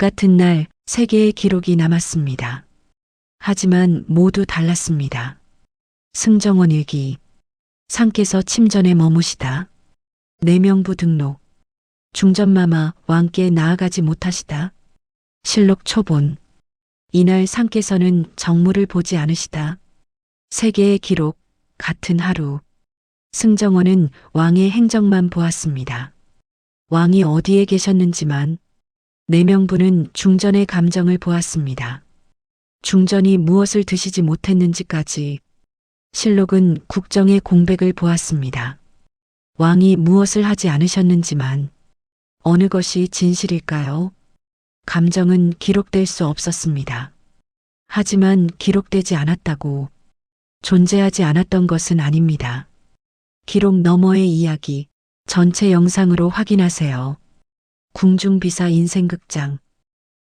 같은 날 세 개의 기록이 남았습니다. 하지만 모두 달랐습니다. 승정원 일기, 상께서 침전에 머무시다. 내명부 등록, 중전마마 왕께 나아가지 못하시다. 실록 초본, 이날 상께서는 정무를 보지 않으시다. 세 개의 기록, 같은 하루. 승정원은 왕의 행적만 보았습니다. 왕이 어디에 계셨는지만 내명부는 중전의 감정을 보았습니다. 중전이 무엇을 드시지 못했는지까지 실록은 국정의 공백을 보았습니다. 왕이 무엇을 하지 않으셨는지만 어느 것이 진실일까요? 감정은 기록될 수 없었습니다. 하지만 기록되지 않았다고 존재하지 않았던 것은 아닙니다. 기록 너머의 이야기 전체 영상으로 확인하세요. 궁중비사 인생극장